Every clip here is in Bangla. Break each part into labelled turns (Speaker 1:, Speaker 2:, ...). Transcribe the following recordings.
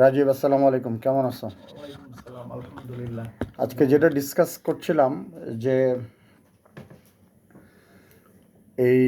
Speaker 1: রাজীব আসসালামু আলাইকুম। কেমন আছো?
Speaker 2: আলহামদুলিল্লাহ।
Speaker 1: আজকে যেটা ডিসকাস করছিলাম যে এই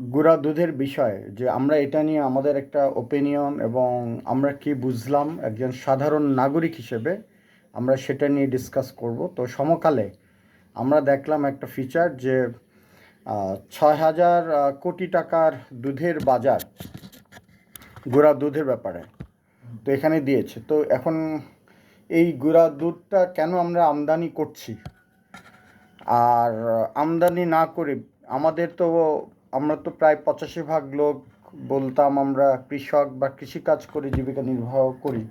Speaker 1: গুঁড়া দুধের বিষয় যে আমরা এটা নিয়ে আমাদের একটা ওপিনিয়ন এবং আমরা কি বুঝলাম একজন সাধারণ নাগরিক হিসেবে আমরা সেটা নিয়ে ডিসকাস করব। তো সমকালে আমরা দেখলাম একটা ফিচার যে ছয় হাজার কোটি টাকার দুধের বাজার গুঁড়া দুধের ব্যাপারে। তো এখানে দিয়েছে। তো এখন এই গুঁড়া দুধটা কেন আমরা আমদানি করছি? আর আমদানি না করে আমাদের তো আমরা তো প্রায় পঁচাশি ভাগ লোক বলতাম আমরা কৃষক বা কৃষিকাজ করে জীবিকা নির্বাহ করি।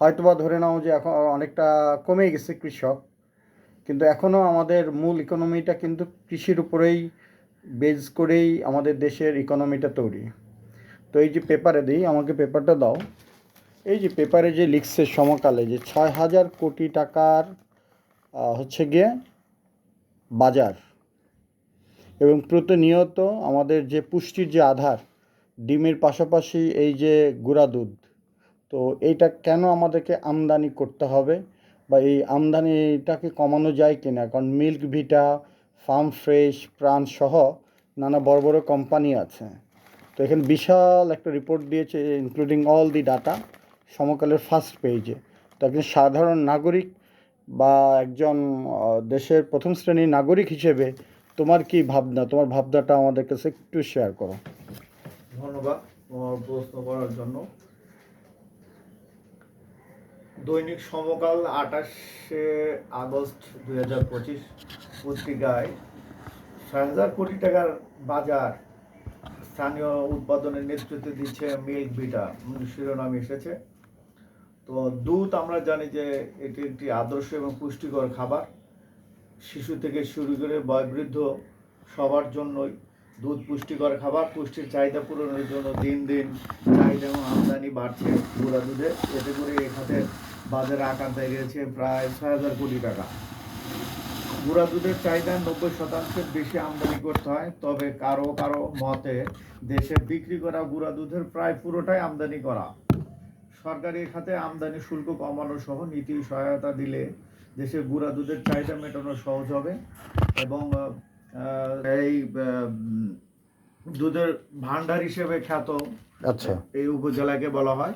Speaker 1: হয়তোবা ধরে নাও যে এখন অনেকটা কমে গেছে কৃষক, কিন্তু এখনও আমাদের মূল ইকোনমিটা কিন্তু কৃষির উপরেই বেজ করেই আমাদের দেশের ইকোনমিটা তৈরি। তো এই যে পেপারে দিই, আমাকে পেপারটা দাও। এই যে পেপারে যে লিখছে সমকালে যে ছয় হাজার কোটি টাকার হচ্ছে গিয়ে বাজার এবং প্রতিনিয়ত আমাদের যে পুষ্টির যে আধার, ডিমের পাশাপাশি এই যে গুঁড়া দুধ, তো এইটা কেন আমাদেরকে আমদানি করতে হবে বা এই আমদানিটাকে কমানো যায় কিনা? কারণ মিল্ক ভিটা, ফার্ম ফ্রেশ, প্রাণ সহ নানা বড় বড় কোম্পানি আছে। তো এখানে বিশাল একটা রিপোর্ট দিয়েছে ইনক্লুডিং অল দি ডাটা সমকালের ফার্স্ট পেজে তো একজন সাধারণ নাগরিক বা একজন দেশের প্রথম শ্রেণির নাগরিক হিসেবে তোমার কি ভাবনা? তোমার ভাবনাটা আমাদের কাছে একটু শেয়ার করো।
Speaker 2: ধন্যবাদ তোমার প্রশ্ন করার জন্য। দৈনিক সমকাল আঠাশে আগস্ট দুই হাজার পঁচিশ পত্রিকায় ছয় হাজার কোটি টাকার বাজার স্থানীয় উৎপাদনের নেতৃত্ব দিচ্ছে মিল্ক বিটা শিরোনাম এসেছে। তো দুধ আমরা জানি যে এটি একটি আদর্শ এবং পুষ্টিকর খাবার। শিশু থেকে শুরু করে বয়োবৃদ্ধ সবার জন্যই দুধ পুষ্টিকর খাবার। পুষ্টির চাহিদা পূরণের জন্য দিন দিন চাহিদা এবং আমদানি বাড়ছে গুঁড়া দুধে। এতে করে এ খাতের বাজারে আকার দাঁড়িয়েছে প্রায় ছয় হাজার কোটি টাকা। গুঁড়া দুধের চাহিদা নব্বই শতাংশের বেশি আমদানি করতে হয়, তবে কারও কারও মতে দেশে বিক্রি করা গুঁড়া দুধের প্রায় পুরোটাই আমদানি করা। সরকারি খাতে আমদানি শুল্ক কমানো সহ নীতি সহায়তা দিলে দেশে গুঁড়া দুধের চাহিদা মেটানো সহজ হবে এবং এই দুধের ভান্ডার হিসেবে খ্যাত
Speaker 1: আচ্ছা।
Speaker 2: এই উপজেলাকে বলা হয়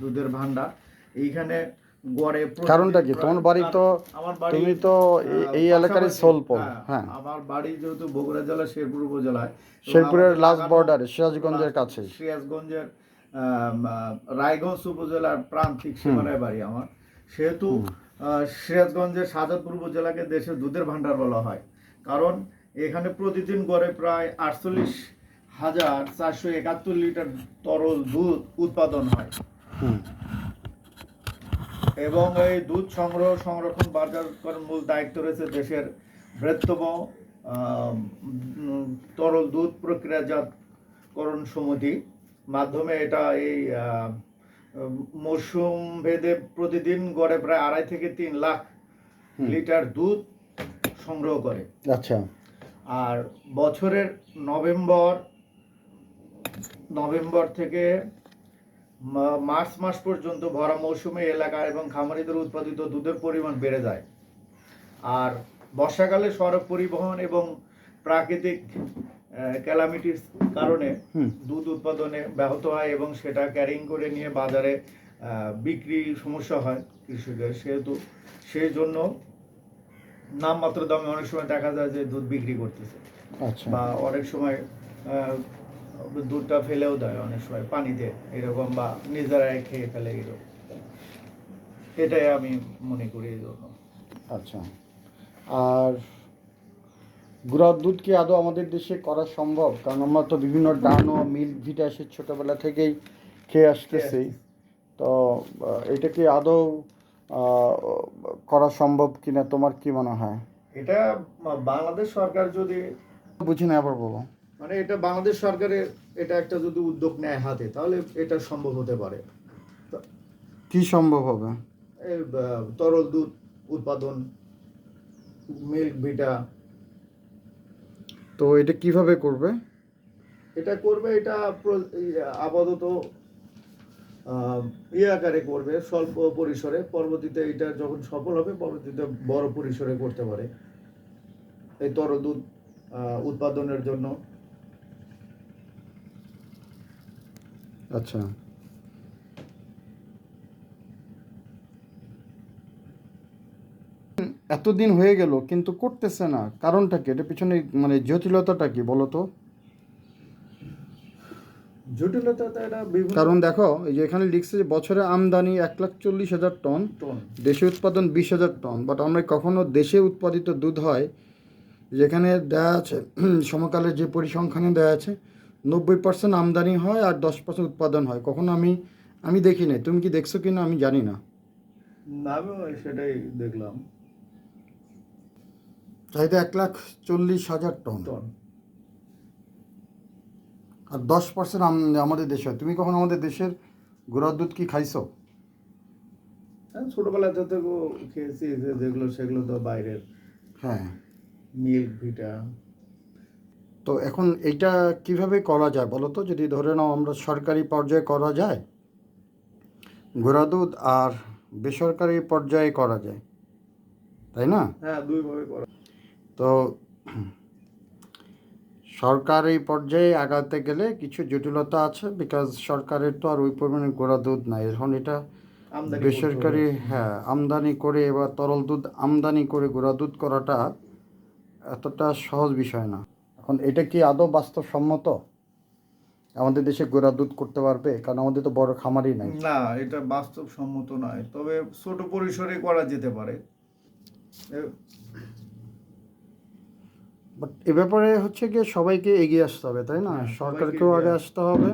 Speaker 2: দুধের ভান্ডার এইখানে গড়ে
Speaker 1: কারণটা কি? তোমার বাড়ি তো-
Speaker 2: আমার বাড়ি
Speaker 1: তুমি তো এই- এই
Speaker 2: আহ,
Speaker 1: এলাকারই সোলপল,
Speaker 2: হ্যাঁ,
Speaker 1: হ্যাঁ।
Speaker 2: আমার বাড়ি যেহেতু বগুড়া জেলা শেরপুর উপজেলায়
Speaker 1: শেরপুরের লাস্ট বর্ডারে সিরাজগঞ্জের কাছে।
Speaker 2: সিরাজগঞ্জের রায়গঞ্জ উপজেলার প্রান্তিক সীমানায় বাড়ি আমার। সেহেতু সিরাজগঞ্জের সাজাদপুর উপজেলাকে দেশের দুধের ভান্ডার বলা হয়। কারণ এখানে প্রতিদিন গড়ে প্রায় আটচল্লিশ হাজার চারশো একাত্তর লিটার তরল দুধ উৎপাদন হয়। এবং এই দুধ সংগ্রহ সংরক্ষণ বাজারকরণ মূল দায়িত্ব রয়েছে দেশের বৃহত্তম তরল দুধ প্রক্রিয়াজাতকরণ সমিতি। মাধ্যমে এটা এই মরশুম ভেদে প্রতিদিন গড়ে প্রায় আড়াই থেকে তিন লাখ লিটার দুধ সংগ্রহ করে।
Speaker 1: আচ্ছা।
Speaker 2: আর বছরের নভেম্বর নভেম্বর থেকে মার্চ মাস পর্যন্ত ভরা মৌসুমে এলাকা এবং খামারিদের উৎপাদিত দুধের পরিমাণ বেড়ে যায়। আর বর্ষাকালে সড়ক পরিবহন এবং প্রাকৃতিক ক্যালামিটির কারণে দুধ উৎপাদনে ব্যাহত হয় এবং সেটা ক্যারিং করে নিয়ে বাজারে বিক্রি সমস্যা হয় কৃষকের সেহেতু সেই জন্য নামমাত্র দামে অনেক সময় দেখা যায় যে দুধ বিক্রি করতেছে।
Speaker 1: আচ্ছা।
Speaker 2: বা অনেক সময় দুধটা ফেলেও দেয় অনেক সময় পানিতে এরকম বা নিজেরাই খেয়ে ফেলে এরকম। এটাই আমি মনে করি এই জন্য।
Speaker 1: আচ্ছা। আর গুঁড়ার দুধ কি আদৌ আমাদের দেশে করা সম্ভব? কারণ আমরা তো বিভিন্ন ডানো মিল্ক ভিটা সে ছোটোবেলা থেকেই খেয়ে আসতেছি। তো এটা কি আদৌ করা সম্ভব কিনা? তোমার কি মনে হয়?
Speaker 2: এটা বাংলাদেশ সরকার যদি
Speaker 1: বুঝি না আবার বলো।
Speaker 2: মানে এটা বাংলাদেশ সরকারের এটা একটা যদি উদ্যোগ নেয় হাতে তাহলে এটা সম্ভব হতে পারে।
Speaker 1: কি সম্ভব হবে?
Speaker 2: তরল দুধ উৎপাদন মিল্ক ভিটা
Speaker 1: তো এটা কীভাবে করবে?
Speaker 2: এটা করবে এটা আপাতত ইয়ে আকারে করবে স্বল্প পরিসরে। পরবর্তীতে এটা যখন সফল হবে পরবর্তীতে বড় পরিসরে করতে পারে। এই তরল দুধ উৎপাদনের জন্য।
Speaker 1: আচ্ছা। এতদিন হয়ে গেল কিন্তু করতেছে না। কারণটা কি? এটা পিছনে মানে জটিলতাটা কি বলো তো? কারণ দেখো এই যে এখানে লিখছে যে বছরে আমদানি এক লাখ চল্লিশ হাজার টন দেশে উৎপাদন বিশ হাজার টন। বাট আমরা কখনো দেশে উৎপাদিত দুধ হয় যেখানে দেয়া আছে সমকালে যে পরিসংখ্যানে দেয়া আছে নব্বই পার্সেন্ট আমদানি হয় আর দশ পার্সেন্ট উৎপাদন হয়। কখনো আমি আমি দেখি নাই। তুমি কি দেখছ কি না আমি জানি না।
Speaker 2: না আমিও সেটাই দেখলাম।
Speaker 1: চাহিদা এক লাখ চল্লিশ হাজার টন।
Speaker 2: টন।
Speaker 1: আর দশ পার্সেন্ট আমাদের দেশে হয়। তুমি কখন আমাদের দেশের গোড়ার দুধ কি খাইছো?
Speaker 2: হ্যাঁ ছোটবেলা থেকে খেয়েছি যেগুলো সেগুলো তো বাইরের।
Speaker 1: হ্যাঁ।
Speaker 2: Milk Vita.
Speaker 1: তো এখন এইটা কীভাবে করা যায় বলো তো? যদি ধরে নাও আমরা সরকারি পর্যায়ে করা যায় গোড়া দুধ আর বেসরকারি পর্যায়ে করা যায় তাই না?
Speaker 2: হ্যাঁ দুইভাবে করা
Speaker 1: তো সরকারি পর্যায়ে আগাতে গেলে কিছু জটিলতা আছে বিকজ সরকারের তো আর ওই পরিমাণে গোড়া দুধ নাই। এখন এটা বেসরকারি হ্যাঁ আমদানি করে এবার তরল দুধ আমদানি করে গোড়া দুধ করাটা এতটা সহজ বিষয় না। এখন এটা কি আদৌ বাস্তবসম্মত? আমাদের দেশে গোড়া দুধ করতে পারবে? কারণ আমাদের তো বড় খামারই নাই।
Speaker 2: না এটা বাস্তবসম্মত নয়। তবে ছোট পরিসরে করা যেতে পারে।
Speaker 1: বাট এ ব্যাপারে হচ্ছে গিয়ে সবাইকে এগিয়ে আসতে হবে তাই না?
Speaker 2: হ্যাঁ,
Speaker 1: সরকারকেও আগে আসতে হবে।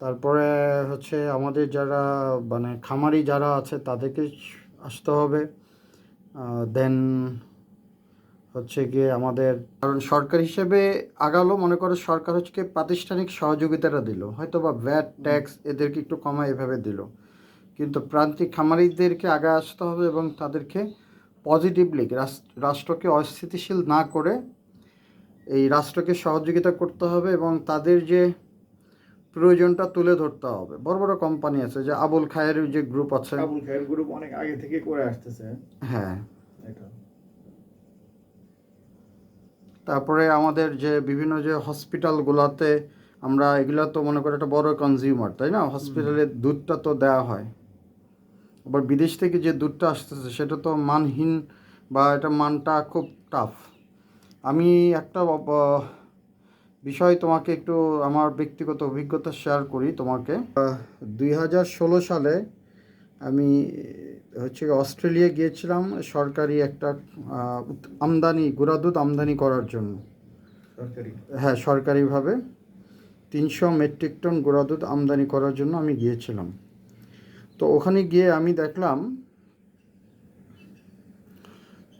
Speaker 1: তারপরে হচ্ছে আমাদের যারা মানে খামারি যারা আছে তাদেরকে আসতে হবে। দেন হচ্ছে গিয়ে আমাদের কারণ সরকার হিসেবে আগালো মনে করো সরকার হচ্ছে গিয়ে প্রাতিষ্ঠানিক সহযোগিতাটা দিল। হয়তো বা ভ্যাট ট্যাক্স এদেরকে একটু কমায় এভাবে দিল। কিন্তু প্রান্তিক খামারিদেরকে আগে আসতে হবে এবং তাদেরকে পজিটিভলি রাষ্ট্রকে অস্থিতিশীল না করে এই রাষ্ট্রকে সহযোগিতা করতে হবে এবং তাদের যে প্রয়োজনটা তুলে ধরতে হবে। বড় বড় কোম্পানি আছে যে আবুল খায়ের যে গ্রুপ আছে।
Speaker 2: আবুল খায়ের গ্রুপ অনেক আগে থেকে করে আসতেছে।
Speaker 1: হ্যাঁ। তারপরে আমাদের যে বিভিন্ন যে হসপিটালগুলোতে আমরা এগুলা তো মনে করি একটা বড় কনজিউমার তাই না? হসপিটালে দুধটা তো দেওয়া হয়। আবার বিদেশ থেকে যে দুধটা আসতেছে সেটা তো মানহীন বা এটা মানটা খুব টাফ আমি একটা বিষয় তোমাকে একটু আমার ব্যক্তিগত অভিজ্ঞতা শেয়ার করি তোমাকে। দুই হাজার ষোলো সালে আমি হচ্ছে অস্ট্রেলিয়া গিয়েছিলাম সরকারি একটা আমদানি গুঁড়া দুধ আমদানি করার জন্য।
Speaker 2: সরকারি?
Speaker 1: হ্যাঁ সরকারিভাবে। তিনশো মেট্রিক টন গুঁড়া দুধ আমদানি করার জন্য আমি গিয়েছিলাম। তো ওখানে গিয়ে আমি দেখলাম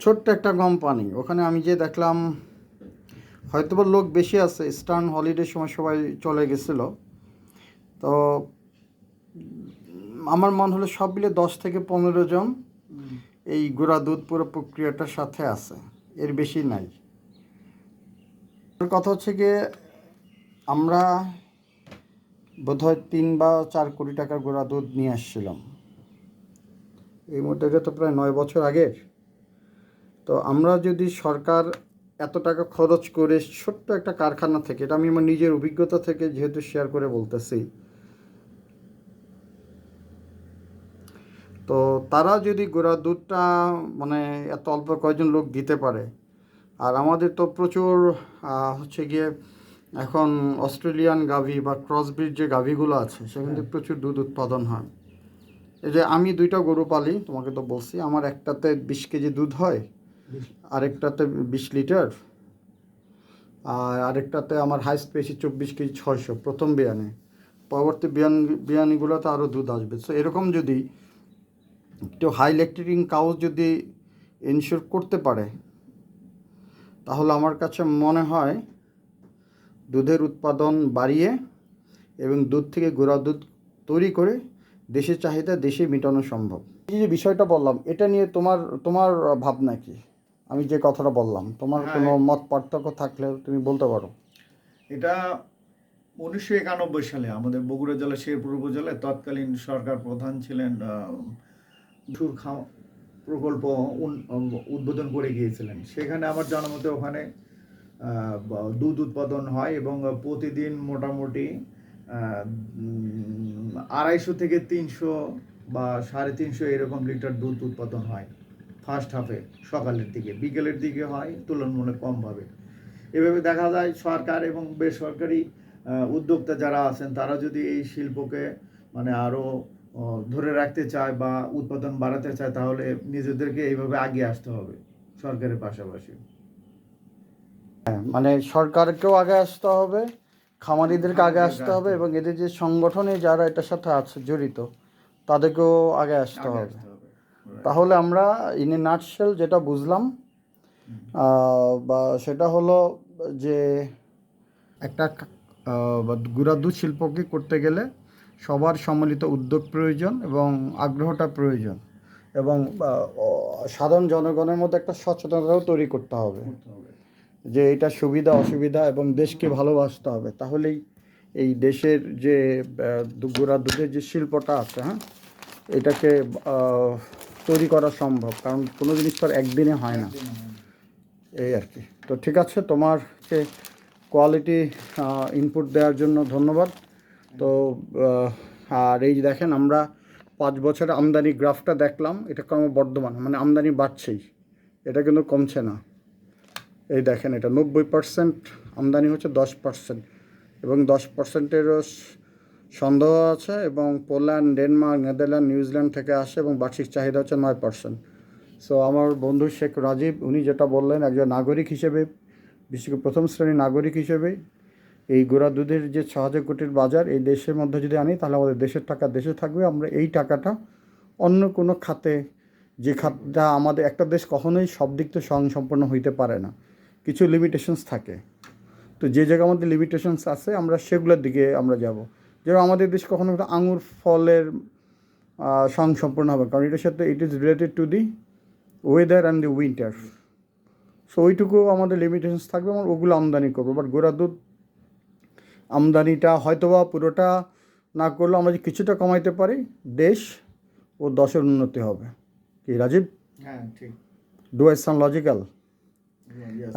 Speaker 1: ছোট্ট একটা কোম্পানি ওখানে আমি যে দেখলাম, হয়তোবা লোক বেশি আছে স্টার্ন হলিডে সময় সবাই চলে গেছিল। তো আমার মনে হলো সব মিলে দশ থেকে পনেরো জন এই গুঁড়া দুধ পুরো প্রক্রিয়াটার সাথে আছে। এর বেশি নাই। কথা হচ্ছে গিয়ে, আমরা বোধহয় তিন বা চার কোটি টাকার গোড়া দুধ নিয়ে আসছিলাম। এই মুহূর্তে তো প্রায় নয় বছর আগের। তো আমরা যদি সরকার এত টাকা খরচ করে ছোট্ট একটা কারখানা থেকে এটা আমি আমার নিজের অভিজ্ঞতা থেকে যেহেতু শেয়ার করে বলতেছি তো তারা যদি গোড়া দুধটা মানে এত অল্প কয়েকজন লোক দিতে পারে আর আমাদের তো প্রচুর হচ্ছে গিয়ে এখন অস্ট্রেলিয়ান গাভী বা ক্রসব্রিড যে গাভীগুলো আছে সেখান থেকে প্রচুর দুধ উৎপাদন হয়। এই যে আমি দুইটা গরু পালি তোমাকে তো বলছি আমার একটাতে বিশ কেজি দুধ হয় আরেকটাতে বিশ লিটার, আর আরেকটাতে আমার হাইস্ট পেয়েছি চব্বিশ কেজি ছয়শো, প্রথম বিয়ানে পরবর্তী বিয়ান বিয়ানিগুলোতে আরও দুধ আসবে। সো এরকম যদি একটু হাই ল্যাকটেটিং কাউ যদি ইনশিওর করতে পারে, তাহলে আমার কাছে মনে হয় দুধের উৎপাদন বাড়িয়ে এবং দুধ থেকে গোড়া দুধ তৈরি করে দেশের চাহিদা দেশে মেটানো সম্ভব। এই যে বিষয়টা বললাম, এটা নিয়ে তোমার তোমার ভাবনা কি? আমি যে কথাটা বললাম তোমার
Speaker 2: হ্যাঁ।
Speaker 1: কোনো মত পার্থক্য থাকলে তুমি বলতে পারো।
Speaker 2: এটা উনিশশো একানব্বই সালে আমাদের বগুড়া জেলা শেরপুর উপজেলায় তৎকালীন সরকার প্রধান ছিলেন সুর খাম- প্রকল্প উদ্বোধন করে গিয়েছিলেন। সেখানে আমার জানা মতে ওখানে দুধ উৎপাদন হয় এবং প্রতিদিন মোটামুটি আড়াইশো থেকে তিনশো বা সাড়ে তিনশো এরকম লিটার দুধ উৎপাদন হয়। ফার্স্ট হাফে সকালের দিকে। বিকেলের দিকে হয় তুলনামূলক কমভাবে এভাবে দেখা যায় সরকার এবং বেসরকারি উদ্যোক্তা যারা আছেন তারা যদি এই শিল্পকে মানে আরও ধরে রাখতে চায় বা উৎপাদন বাড়াতে চায় তাহলে নিজেদেরকে এইভাবে এগিয়ে আসতে হবে সরকারের পাশাপাশি।
Speaker 1: হ্যাঁ, মানে সরকারকেও আগে আসতে হবে খামারিদেরকে আগে আসতে হবে এবং এদের যে সংগঠনে যারা এটার সাথে আছে জড়িত তাদেরকেও আগে আসতে হবে। তাহলে আমরা ইন এ নাটশেল যেটা বুঝলাম বা সেটা হলো যে একটা গুড়া দুধ শিল্পকে করতে গেলে সবার সম্মিলিত উদ্যোগ প্রয়োজন এবং আগ্রহটা প্রয়োজন এবং সাধারণ জনগণের মধ্যে একটা সচেতনতাও তৈরি করতে হবে যে এটা সুবিধা অসুবিধা এবং দেশকে ভালোবাসতে হবে। তাহলেই এই দেশের যে গুড়া দুধের যে শিল্পটা আছে হ্যাঁ এটাকে তৈরি করা সম্ভব কারণ কোনো জিনিস তো আর একদিনে হয় না। এই আর কি। তো ঠিক আছে তোমারকে কোয়ালিটি ইনপুট দেওয়ার জন্য ধন্যবাদ। তো আর এই যে দেখেন আমরা পাঁচ বছরের আমদানি গ্রাফটা দেখলাম এটা ক্রমবর্ধমান মানে আমদানি বাড়ছেই। এটা কিন্তু কমছে না। এই দেখেন এটা নব্বই পার্সেন্ট আমদানি হচ্ছে দশ পার্সেন্ট এবং দশ পার্সেন্টেরও সন্দেহ আছে এবং পোল্যান্ড, ডেনমার্ক, নেদারল্যান্ড, নিউজিল্যান্ড থেকে আসে এবং বার্ষিক চাহিদা হচ্ছে নয় পার্সেন্ট। সো আমার বন্ধু শেখ রাজীব, উনি যেটা বললেন, একজন নাগরিক হিসেবে বিশেষ করে প্রথম শ্রেণির নাগরিক হিসেবে, এই গোড়া দুধের যে ছ হাজার কোটির বাজার, এই দেশের মধ্যে যদি আনি, তাহলে আমাদের দেশের টাকা দেশে থাকবে। আমরা এই টাকাটা অন্য কোনো খাতে, যে খাতটা আমাদের, একটা দেশ কখনোই সব দিক থেকে স্বয়ংসম্পন্ন হইতে পারে না। কিছু লিমিটেশনস থাকে। তো যে জায়গায় আমাদের লিমিটেশনস আছে, আমরা সেগুলোর দিকে আমরা যাব। যেমন আমাদের দেশ কখনো একটা আঙুর ফলের সং সম্পূর্ণ হবে। কারণ এটার সাথে it is related to the weather and the winter so ওইটুকু আমাদের লিমিটেশনস থাকবে আমরা ওগুলো আমদানি করব। বাট গোড়া দুধ আমদানিটা হয়তোবা পুরোটা না করলেও আমরা যদি কিছুটা কমাইতে পারি দেশ ও দশের উন্নতি হবে। কি রাজীব?
Speaker 2: হ্যাঁ ঠিক।
Speaker 1: ডু আই সাম লজিক্যাল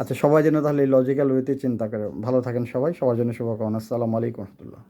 Speaker 1: আচ্ছা সবাই যেন তাহলে এই লজিক্যাল ওয়েতে চিন্তা করে। ভালো থাকেন সবাই সবার জন্য শুভকামনা। আসসালামু আলাইকুম রহমতুল্লাহ।